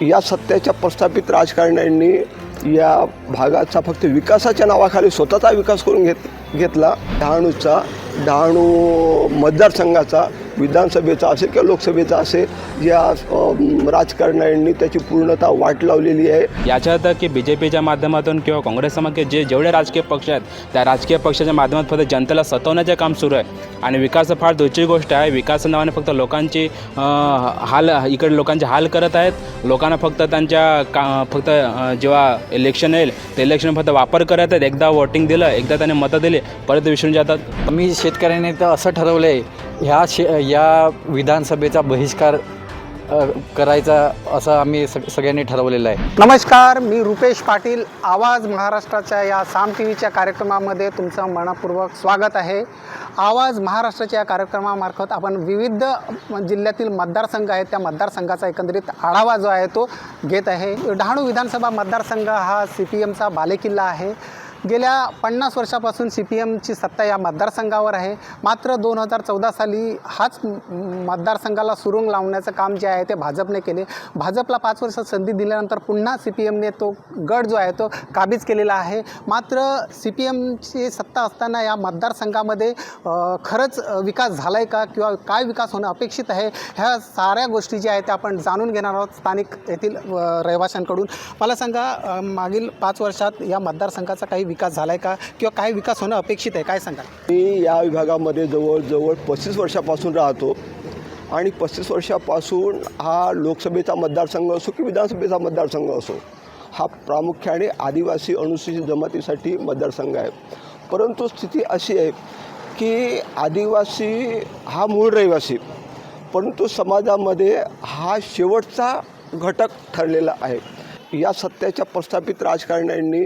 या सत्याच्या प्रस्थापित राजकारण्यांनी या भागाचा फक्त विकासाच्या नावाखाली स्वतःचा विकास करून घेत घेतला. डहाणूचा डहाणू मतदारसंघाचा विधानसभेचा असेल किंवा लोकसभेचा असेल या राजकारण्यांनी त्याची पूर्णतः वाट लावलेली आहे. याच्यात की बी जे पीच्या माध्यमातून किंवा काँग्रेसच्या मागे जे जेवढे राजकीय पक्ष आहेत त्या राजकीय पक्षाच्या माध्यमातून फक्त जनतेला सतवण्याचे काम सुरू आहे. आणि विकास फार दुसरी गोष्ट आहे. विकास नावाने फक्त लोकांची हाल इकडे लोकांचे हाल करत आहेत. लोकांना फक्त त्यांच्या का फक्त जेव्हा इलेक्शन येईल ते इलेक्शन फक्त वापर करत आहेत. एकदा वोटिंग दिलं एकदा त्याने मतं दिली परत विसरून जातात. मी शेतकऱ्यांनी तर असं ठरवलं आहे ह्या शे या विधानसभेचा बहिष्कार करायचा असं आम्ही सग सगळ्यांनी ठरवलेलं आहे. नमस्कार मी रुपेश पाटील. आवाज महाराष्ट्राच्या या साम टी व्हीच्या कार्यक्रमामध्ये तुमचं मनपूर्वक स्वागत आहे. आवाज महाराष्ट्राच्या या कार्यक्रमामार्फत आपण विविध जिल्ह्यातील मतदारसंघ आहेत त्या मतदारसंघाचा एकंदरीत आढावा जो आहे तो घेत आहे. डहाणू विधानसभा मतदारसंघ हा सी पी एमचा बालेकिल्ला आहे. गेल्या पन्नास वर्षापासून सी पी एमची सत्ता या मतदारसंघावर आहे. मात्र दोन हजार चौदा साली हाच मतदारसंघाला सुरुंग लावण्याचं काम जे आहे ते भाजपने केले. भाजपला पाच वर्ष संधी दिल्यानंतर पुन्हा सी पी एमने तो गट जो आहे तो काबीज केलेला आहे. मात्र सी पी एमची सत्ता असताना या मतदारसंघामध्ये खरंच विकास झाला आहे का किंवा काय विकास होणं अपेक्षित आहे ह्या साऱ्या गोष्टी ज्या आहेत त्या आपण जाणून घेणार आहोत स्थानिक येथील रहिवाशांकडून. मला सांगा मागील पाच वर्षात या मतदारसंघाचा काही विकास झाला आहे का? किंवा काय विकास होणं अपेक्षित आहे? काय सांगाल? मी या विभागामध्ये जवळजवळ पस्तीस वर्षापासून राहतो आणि पस्तीस वर्षापासून हा लोकसभेचा मतदारसंघ असो की विधानसभेचा मतदारसंघ असो हा प्रामुख्याने आदिवासी अनुसूचित जमातीसाठी मतदारसंघ आहे. परंतु स्थिती अशी आहे की आदिवासी हा मूळ रहिवासी परंतु समाजामध्ये हा शेवटचा घटक ठरलेला आहे. या सत्याच्या प्रस्थापित राजकारण्यांनी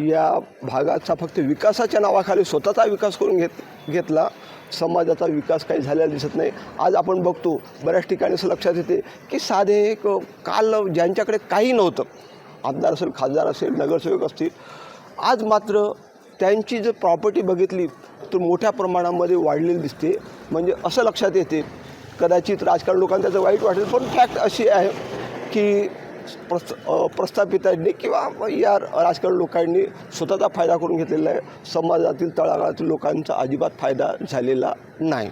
या भागाचा फक्त विकासाच्या नावाखाली स्वतःचा विकास करून घेत घेतला. समाजाचा विकास काही झालेला दिसत नाही. आज आपण बघतो बऱ्याच ठिकाणी असं लक्षात येते की साधे एक काल ज्यांच्याकडे काही नव्हतं आमदार असेल खासदार असेल नगरसेवक असतील आज मात्र त्यांची जर प्रॉपर्टी बघितली तर मोठ्या प्रमाणामध्ये वाढलेली दिसते. म्हणजे असं लक्षात येते. कदाचित राजकारण लोकांना त्याचं वाईट वाटेल पण फॅक्ट अशी आहे की प्रस्थ अ, प्रस्थापितांनी किंवा या राजकारण लोकांनी स्वतःचा फायदा करून घेतलेला आहे. समाजातील तळागाळातील लोकांचा अजिबात फायदा झालेला नाही.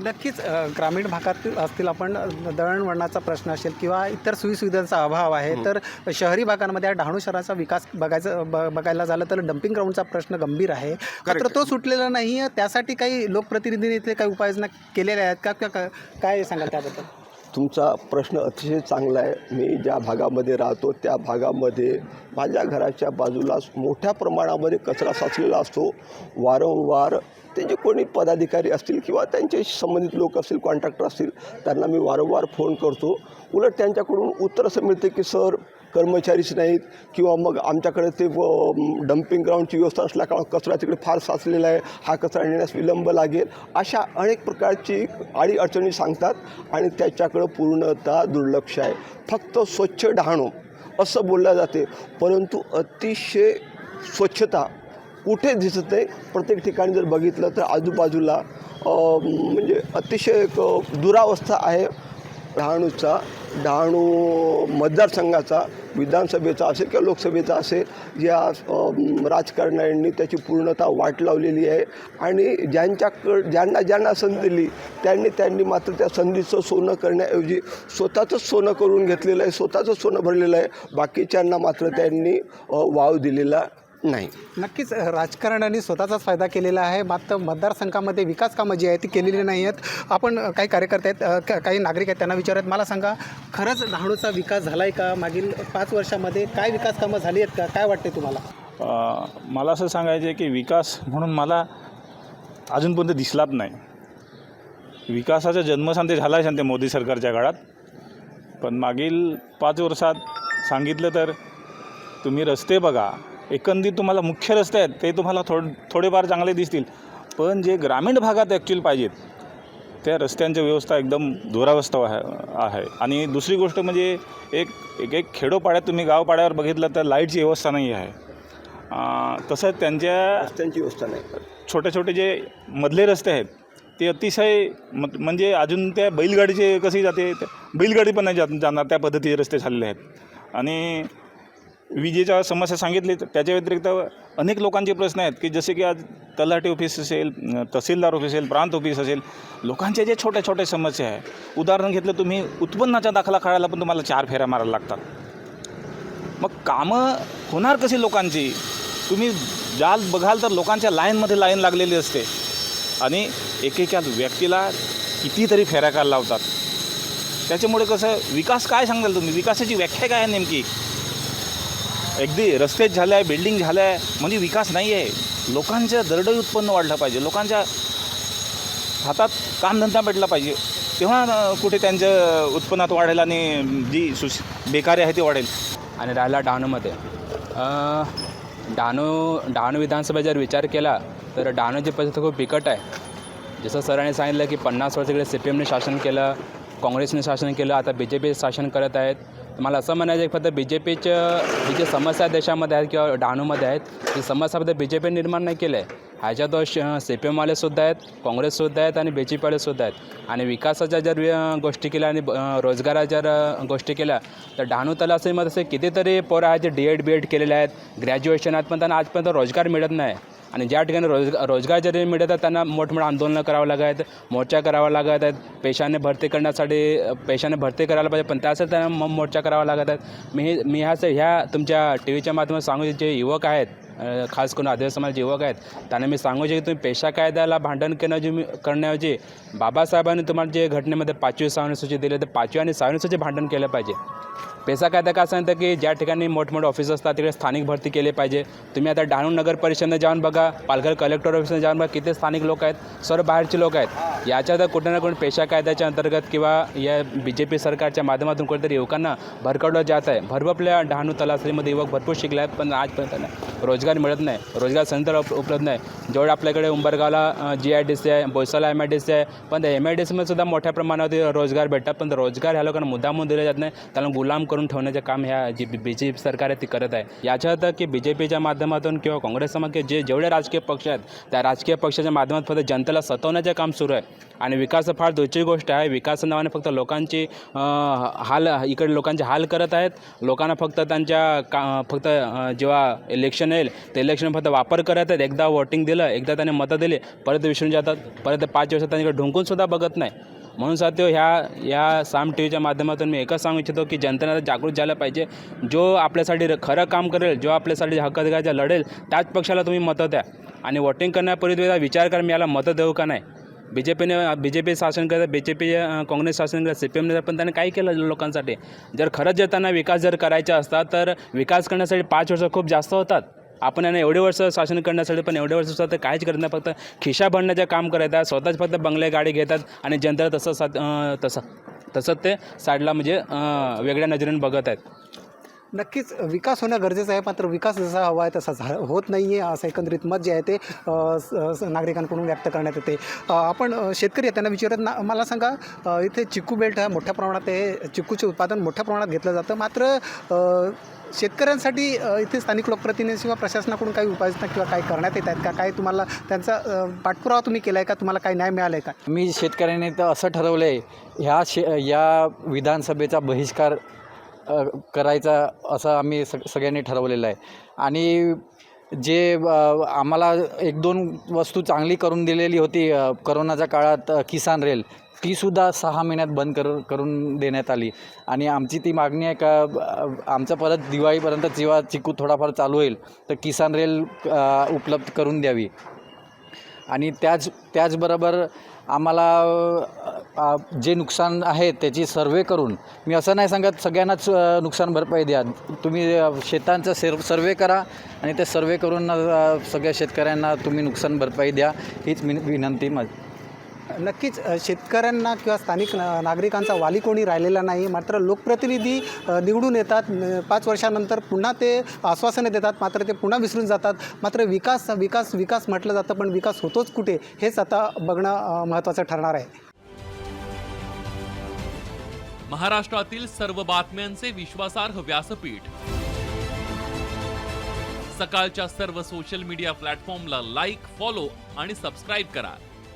नक्कीच ग्रामीण भागातील असतील आपण दळणवळणाचा प्रश्न असेल किंवा इतर सोयीसुविधांचा अभाव आहे तर शहरी भागांमध्ये या डहाणू शहराचा विकास बघायचं बघायला झालं तर डम्पिंग ग्राउंडचा प्रश्न गंभीर आहे. मात्र तो सुटलेला नाही आहे. त्यासाठी काही लोकप्रतिनिधींनी इथे काही उपाययोजना केलेल्या आहेत का? किंवा का- काय सांगाल त्याबद्दल? तुमचा प्रश्न अतिशय चांगला आहे. मी ज्या भागामध्ये राहतो त्या भागामध्ये माझ्या घराच्या बाजूला मोठ्या प्रमाणामध्ये कचरा साचलेला असतो. वारंवार ते जे कोणी पदाधिकारी असतील किंवा त्यांच्याशी संबंधित लोक असतील कॉन्ट्रॅक्टर असतील त्यांना मी वारंवार फोन करतो. उलट त्यांच्याकडून उत्तर असं मिळते की सर कर्मचारीच नाहीत किंवा मग आमच्याकडे ते डम्पिंग ग्राउंडची व्यवस्था असल्या कारण कचरा तिकडे फार साचलेला आहे हा कचरा नेण्यास विलंब लागेल अशा अनेक प्रकारची अडी अडचणी सांगतात आणि त्याच्याकडं पूर्णतः दुर्लक्ष आहे. फक्त स्वच्छ डहाणू असं बोललं जाते परंतु अतिशय स्वच्छता कुठे दिसत नाही प्रत्येक ठिकाणी जर बघितलं तर आजूबाजूला म्हणजे अतिशय एक दुरावस्था आहे डहाणूचा. डहाणू मतदारसंघाचा विधानसभेचा असेल किंवा लोकसभेचा असेल या राजकारण्यांनी त्याची पूर्णता वाट लावलेली आहे. आणि ज्यांच्याकड ज्यांना ज्यांना संधी दिली त्यांनी त्यांनी मात्र त्या संधीचं सोनं करण्याऐवजी स्वतःचंच सोनं करून घेतलेलं आहे स्वतःचं सोनं भरलेलं आहे. बाकीच्यांना मात्र त्यांनी वाव दिलेला नाही. नक्कीच अ, राजकारण्यांनी स्वतःचाच फायदा केलेला आहे. मात्र मतदारसंघामध्ये विकास कामं जी आहेत ती केलेली नाही आहेत. आपण काही कार्यकर्ते आहेत काही नागरिक आहेत त्यांना विचारत मला सांगा खरंच डहाणूचा विकास झाला आहे का? मागील पाच वर्षामध्ये काय विकास कामं झाली आहेत का? काय वाटते तुम्हाला? मला असं सांगायचं आहे की विकास म्हणून मला अजूनपर्यंत दिसलाच नाही. विकासाचा जन्मसांते झाला आहे सांगते मोदी सरकारच्या काळात. पण मागील पाच वर्षात सांगितलं तर तुम्ही रस्ते बघा. एकंदरीत तुम्हाला मुख्य रस्ते आहेत ते तुम्हाला थोड थोडेफार चांगले दिसतील. पण जे ग्रामीण भागात ॲक्च्युअल पाहिजेत त्या रस्त्यांची व्यवस्था एकदम दुरावस्था आहे आहे. आणि दुसरी गोष्ट म्हणजे एक एक एक खेडोपाड्यात तुम्ही गावपाड्यावर बघितलं तर लाईटची व्यवस्था नाही आहे तसंच त्यांच्या रस्त्यांची व्यवस्था नाही. छोटे छोटे जे मधले रस्ते आहेत ते अतिशय म्हणजे अजून त्या बैलगाडीचे कशी जाते बैलगाडी पण नाही जात जाणार त्या पद्धतीचे रस्ते झालेले आहेत. आणि विजेच्या समस्या सांगितली. तर त्याच्या व्यतिरिक्त अनेक लोकांचे प्रश्न आहेत की जसे की आज तलाठी ऑफिस असेल तहसीलदार ऑफिस असेल प्रांत ऑफिस असेल लोकांच्या ज्या छोट्या छोट्या समस्या आहे उदाहरण घेतलं तुम्ही उत्पन्नाचा दाखला काढायला पण तुम्हाला चार फेऱ्या मारायला लागतात. मग कामं होणार कशी लोकांची? तुम्ही जाल बघाल तर लोकांच्या लाईनमध्ये लाईन लागलेली असते. आणि एकेका व्यक्तीला कितीतरी फेऱ्या काढ लावतात. त्याच्यामुळे कसं विकास काय सांगाल तुम्ही? विकासाची व्याख्या काय आहे नेमकी? अगदी रस्तेच झाले आहे बिल्डिंग झालं आहे म्हणजे विकास नाही आहे लोकांच्या दरडोई उत्पन्न वाढलं पाहिजे. लोकांच्या हातात कामधंदा भेटला पाहिजे. तेव्हा कुठे त्यांच्या उत्पन्नात वाढेल आणि जी सुश बेकारी आहे ती वाढेल. आणि राहिला डहाणूमध्ये. डानू डहाणू डहाणू विधानसभा जर विचार केला तर डहाणूची परिस्थिती खूप बिकट आहे. जसं सरांनी सांगितलं की पन्नास वर्ष इकडे सी पी एमने शासन केलं काँग्रेसने शासन केलं आता बी जे पी शासन करत आहेत. तर मला असं म्हणायचं आहे फक्त बी जे पीचं ही जी समस्या देशामध्ये आहेत किंवा डहाणूमध्ये आहेत ती समस्या फक्त बी जे पी निर्माण नाही केलं आहे. ह्याच्यात श सी पी एमवालेसुद्धा आहेत काँग्रेससुद्धा आहेत आणि बी जे पीवालेसुद्धा आहेत. आणि विकासाच्या जर गोष्टी केल्या आणि अ, रोजगाराच्या जर गोष्टी केल्या तर डहाणू तलासरीमध्ये असे कितीतरी पोरं आहेत जे डी एड बी एड केलेले आहेत ग्रॅज्युएशन आहेत पण त्यांना आजपर्यंत रोजगार मिळत नाही. आणि ज्या ठिकाणी रोज रोजगार जरी मिळत आहेत त्यांना मोठमोठ्या आंदोलनं करावं लागत आहेत मोर्चा करावा लागत आहेत पेशाने भरती करण्यासाठी पेशाने भरती करायला पाहिजे पण त्यासाठी त्यांना मो- मोर्चा करावा लागत आहेत. मी मी ह्याच ह्या तुमच्या टी व्हीच्या माध्यमातून सांगू जे युवक आहेत खास करून आदिवासी समाज युवक आहेत. त्यांना मी सांगू इच्छितो की तुम्ही पेशा कायद्याला भांडण करण्याची करण्याऐवजी बाबासाहेबांनी तुम्हाला जे घटनेमध्ये पाचवी सहावी सूची दिली तर पाचवी आणि सहावी सूची भांडण केलं पाहिजे. पेसा कायदा का सांगतं की ज्या ठिकाणी मोठमोठे ऑफिस असतात तिकडे स्थानिक भरती केली पाहिजे. तुम्ही आता डहाणू नगर परिषदेने जाऊन बघा पालघर कलेक्टर ऑफिसने जाऊन बघा किती स्थानिक लोक आहेत सर्व बाहेरचे लोक आहेत. याच्या तर कुठे ना कुठे पेशा कायद्याच्या अंतर्गत किंवा या बी जे पी सरकारच्या माध्यमातून कुठेतरी युवकांना भरकवलं जात आहे. भरभपल्या डहाणू तलासरीमध्ये युवक भरपूर शिकले आहेत पण आजपर्यंत रोजगार रोजगार मिळत नाही रोजगार संधी उप उपलब्ध नाही. जेवढं आपल्याकडे उंबरगावला जी आय डी सी आहे बोईसाला एम आय डी सी आहे पण त्या एम आय डी सीमध्ये सुद्धा मोठ्या प्रमाणावर रोजगार भेटतात. पण रोजगार ह्या लोकांना मुद्दामून दिले जात नाही. त्यांना गुलाम करून ठेवण्याचे काम ह्या जी बी जे पी सरकार आहे ती करत आहे. याच्यात की बी जे पीच्या माध्यमातून किंवा काँग्रेस समाज जे जेवढे राजकीय पक्ष आहेत त्या राजकीय पक्षाच्या माध्यमात फक्त जनतेला सतवण्याचे काम सुरू आहे. आणि विकास फार दुसरी गोष्ट आहे. विकास नावाने फक्त लोकांची हाल इकडे लोकांचे हाल करत आहेत. लोकांना फक्त त्यांच्या का फक्त जेव्हा इलेक्शन येईल ते इलेक्शन फक्त वापर करत आहेत. एकदा वोटिंग दिलं एकदा त्याने मतं दिली परत विसरून जातात. परत पाच वर्षात त्यांच्याकडे ढुंकूनसुद्धा बघत नाही. म्हणून साथ ह्या या साम टी व्हीच्या माध्यमातून मी एकच सांगू इच्छितो की जनतेने आता जागृत झालं पाहिजे. जो आपल्यासाठी खरं काम करेल जो आपल्यासाठी हक्काधिकाराच्या लढेल त्याच पक्षाला तुम्ही मतं द्या. आणि वोटिंग करण्यापूर्वी तुम्ही विचार करा मी याला मतं देऊ का नाही. बी जे पीने बी जे पी शासन करत बी जे पी काँग्रेस शासन करत सी पी एमने पण त्याने काय केलं लोकांसाठी. जर खरंच जर त्यांना विकास जर करायचा असता तर विकास करण्यासाठी पाच वर्ष खूप जास्त होतात. आपण यांना एवढे वर्ष शासन करण्यासाठी पण एवढे वर्ष सुद्धा ते काहीच करत नाही. फक्त खिशा भरण्याचं काम करतात स्वतःच फक्त बंगले गाडी घेतात आणि जनतेला तसं सा तसं तसंच ते साईडला म्हणजे वेगळ्या नजरेने बघत आहेत. नक्कीच विकास होणं गरजेचं आहे मात्र विकास जसा हवा आहे तसा झा होत नाही आहे असं एकंदरीत मत जे आहे ते स- नागरिकांकडून व्यक्त करण्यात येते. आपण शेतकरी आहे त्यांना विचारत ना मला सांगा इथे चिक्कू बेल्ट हा मोठ्या प्रमाणात आहे चिक्कूचे उत्पादन मोठ्या प्रमाणात घेतलं जातं मात्र शेतकऱ्यांसाठी इथे स्थानिक लोकप्रतिनिधी किंवा प्रशासनाकडून काही उपाययोजना किंवा काही करण्यात येत आहेत का? काय तुम्हाला त्यांचा पाठपुरावा तुम्ही केला आहे का? तुम्हाला काही न्याय मिळाला आहे का? मी शेतकऱ्यांनी तर असं ठरवलं आहे ह्या शे या विधानसभेचा बहिष्कार करायचा असं आम्ही सग सगळ्यांनी ठरवलेलं आहे. आणि जे आम्हाला एक दोन वस्तू चांगली करून दिलेली होती करोनाच्या काळात किसान रेल तीसुद्धा सहा महिन्यात बंद कर करून देण्यात आली. आणि आमची ती मागणी आहे का आमचं परत दिवाळीपर्यंत जेव्हा चिकू थोडाफार चालू होईल तर किसान रेल उपलब्ध करून द्यावी. आणि त्याच त्याचबरोबर आम्हाला जे नुकसान आहे त्याची सर्वे करून मी असं नाही सांगत सगळ्यांनाच नुकसान भरपाई द्या. तुम्ही शेतांचा सेर सर्वे करा आणि ते सर्वे करून सगळ्या शेतकऱ्यांना तुम्ही नुकसान भरपाई द्या हीच विन विनंती माझी नक्कीच शेतकऱ्यांना किंवा स्थानिक ना- नागरिकांचा वाली कोणी राहिलेला नाही मात्र लोकप्रतिनिधी निवडून येतात पाच वर्षानंतर पुन्हा ते आश्वासनं देतात मात्र ते पुन्हा विसरून जातात. मात्र विकास विकास विकास म्हटलं जातं पण विकास होतोच कुठे हेच आता बघणं महत्त्वाचं ठरणार आहे. महाराष्ट्रातील सर्व बातम्यांचे विश्वासार्ह व्यासपीठ. सकाळच्या सर्व सोशल मीडिया प्लॅटफॉर्मला लाईक फॉलो आणि सबस्क्राईब करा.